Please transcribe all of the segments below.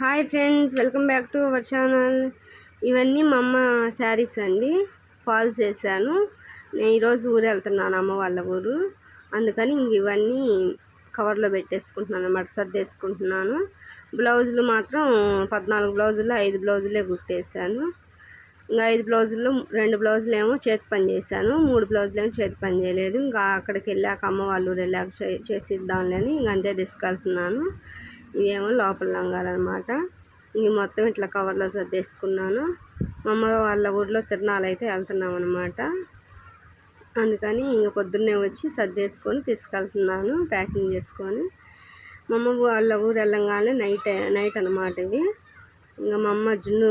Hi friends welcome back to our channel. ఇవన్నీ మా అమ్మ శారీస్ అండి. ఫాల్స్ చేశాను. నేను ఈరోజు ఊరు వెళ్తున్నాను అమ్మ వాళ్ళ ఊరు. అందుకని ఇంక ఇవన్నీ కవర్లో పెట్టేసుకుంటున్నాను అనమాట సర్దేసుకుంటున్నాను. బ్లౌజులు మాత్రం పద్నాలుగు బ్లౌజులు ఐదు బ్లౌజులే కుట్టేశాను. ఇంకా ఐదు బ్లౌజులు రెండు బ్లౌజులు ఏమో చేతి పని చేశాను. మూడు బ్లౌజులు ఏమో చేతి పని చేయలేదు. ఇంకా అక్కడికి వెళ్ళాక అమ్మ వాళ్ళు వెళ్ళాక చేసిద్దాంలేని ఇంక అంతే తీసుకెళ్తున్నాను. ఇవేమో లోపల లంగాలన్నమాట ఇంక మొత్తం ఇట్లా కవర్లో సర్దేసుకున్నాను. మా అమ్మ వాళ్ళ ఊళ్ళో తిరణాలు అయితే వెళ్తున్నాం అనమాట అందుకని ఇంక పొద్దున్నే వచ్చి సర్దేసుకొని తీసుకెళ్తున్నాను ప్యాకింగ్ చేసుకొని. మా అమ్మ వాళ్ళ ఊరు వెళ్ళంగానే నైట్ నైట్ అనమాట ఇది. ఇంకా మా అమ్మ జున్ను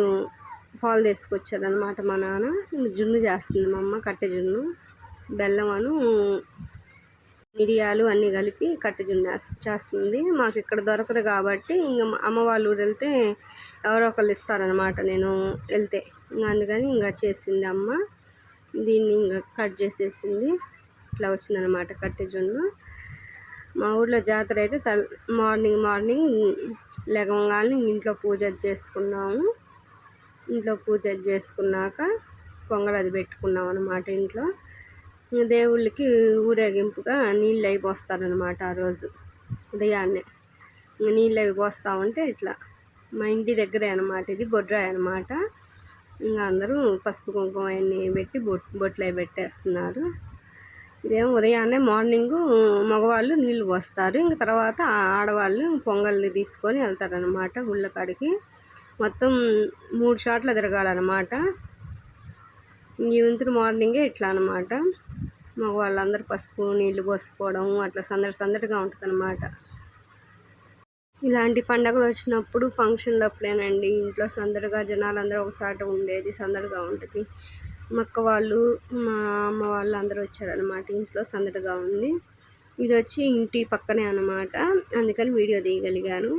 పాలు తీసుకొచ్చారనమాట మా నాన్న. జున్ను చేస్తుంది మా అమ్మ కట్టె జున్ను. బెల్లం అను మిరియాలు అన్నీ కలిపి కట్టె చేస్తుంది. మాకు ఇక్కడ దొరకదు కాబట్టి ఇంకా అమ్మ వాళ్ళ ఊరు వెళ్తే ఎవరో ఒకళ్ళు ఇస్తారనమాట నేను వెళ్తే. ఇంకా అందుకని ఇంకా చేసింది అమ్మ. దీన్ని ఇంకా కట్ చేసేసింది. ఇట్లా వచ్చిందనమాట కట్టె జున్ను. మా ఊర్లో జాతర అయితే తల్ మార్నింగ్ మార్నింగ్ లెగవగానే ఇంట్లో పూజ చేసుకున్నాము. ఇంట్లో పూజ చేసుకున్నాక పొంగల్ అది పెట్టుకున్నాం అనమాట ఇంట్లో. దేవుళ్ళకి ఊరేగింపుగా నీళ్ళు అవి పోస్తారనమాట ఆ రోజు ఉదయాన్నే. నీళ్ళు అవి పోస్తా ఉంటే ఇట్లా మా ఇంటి దగ్గరే అనమాట ఇది బొడ్రాయి అనమాట ఇంకా అందరూ పసుపు కుంకుమ అన్నీ పెట్టి బొట్ బొట్లు అవి పెట్టేస్తున్నారు. ఇదేమో ఉదయాన్నే మార్నింగు మగవాళ్ళు నీళ్ళు పోస్తారు. ఇంక తర్వాత ఆడవాళ్ళు పొంగల్ని తీసుకొని వెళ్తారనమాట గుళ్ళ కాడికి. మొత్తం మూడు షాట్లు తిరగాలన్నమాట. ఈ వంతులు మార్నింగే ఇట్లా అనమాట మగవాళ్ళందరూ పసుపు నీళ్ళు పోసుకోవడం అట్లా సందడి సందడిగా ఉంటుంది అనమాట ఇలాంటి పండగలు వచ్చినప్పుడు ఫంక్షన్లు అప్పుడేనండి. ఇంట్లో సందడిగా జనాలందరూ ఒకసాట ఉండేది సందడిగా ఉంటుంది. మక్క వాళ్ళు మా అమ్మ వాళ్ళు అందరూ వచ్చారనమాట ఇంట్లో సందడిగా ఉంది. ఇది వచ్చి ఇంటి పక్కనే అనమాట అందుకని వీడియో తీయగలిగాను.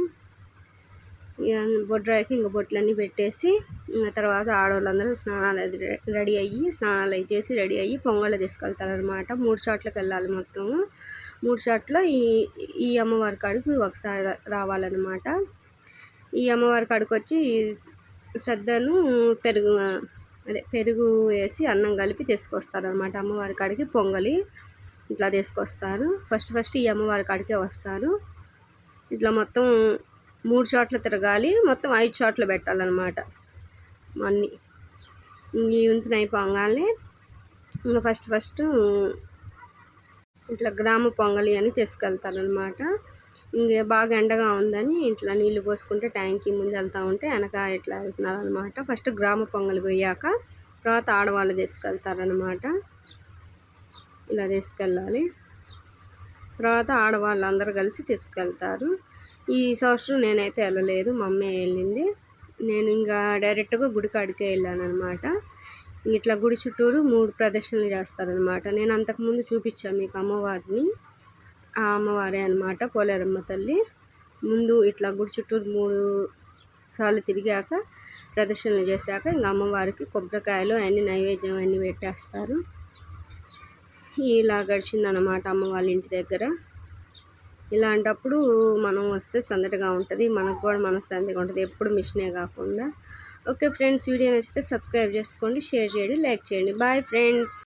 బొడ్రాయికి ఇంక బొట్లన్నీ పెట్టేసి తర్వాత ఆడవాళ్ళందరూ స్నానాలు అది రెడీ అయ్యి స్నానాలు అవి చేసి రెడీ అయ్యి పొంగళ్ళు తీసుకెళ్తారనమాట మూడు షాట్లకు వెళ్ళాలి మొత్తము. మూడు షాట్లో ఈ ఈ అమ్మవారి కాడికి ఒకసారి రావాలన్నమాట. ఈ అమ్మవారి కాడికి వచ్చి సద్దను పెరుగు అదే పెరుగు వేసి అన్నం కలిపి తీసుకొస్తారనమాట అమ్మవారి కాడికి పొంగలి ఇట్లా తీసుకొస్తారు. ఫస్ట్ ఫస్ట్ ఈ అమ్మవారి కాడికే వస్తారు. ఇట్లా మొత్తం మూడు షాట్లు తిరగాలి మొత్తం ఐదు షాట్లు పెట్టాలన్నమాట. అన్నీ. ఈ వంతున అయిపోగానే ఇంకా ఫస్ట్ ఫస్ట్ ఇట్లా గ్రామ పొంగలి అని తీసుకెళ్తారనమాట ఇంకా బాగా ఎండగా ఉందని ఇట్లా నీళ్ళు పోసుకుంటే ట్యాంకీ ముందు వెళ్తూ ఉంటే వెనక ఇట్లా వెళ్తున్నారనమాట ఫస్ట్ గ్రామ పొంగలి పోయాక తర్వాత ఆడవాళ్ళు తీసుకెళ్తారనమాట ఇలా తీసుకెళ్ళాలి. తర్వాత ఆడవాళ్ళు అందరు కలిసి తీసుకెళ్తారు. ఈ సంవత్సరం నేనైతే వెళ్ళలేదు మమ్మీ వెళ్ళింది. నేను ఇంకా డైరెక్ట్గా గుడి కాడికే వెళ్ళాను అనమాట ఇట్లా గుడి చుట్టూరు మూడు ప్రదర్శనలు చేస్తారనమాట నేను అంతకుముందు చూపించాను మీకు అమ్మవారిని. ఆ అమ్మవారే అనమాట పోలేరమ్మ తల్లి. ముందు ఇట్లా గుడి చుట్టూరు మూడు సార్లు తిరిగాక ప్రదర్శనలు చేశాక ఇంకా అమ్మవారికి కొబ్బరికాయలు అన్ని నైవేద్యం అన్నీ పెట్టేస్తారు. ఇలా గడిచిందనమాట అమ్మ వాళ్ళ ఇంటి దగ్గర. ఇలాంటప్పుడు మనం వస్తే సందడిగా ఉంటుంది మనకు కూడా మనశ్శాంతిగా ఉంటుంది ఎప్పుడు మిషనే కాకుండా. ఓకే ఫ్రెండ్స్ వీడియో నచ్చితే సబ్స్క్రైబ్ చేసుకోండి షేర్ చేయండి లైక్ చేయండి. Bye friends.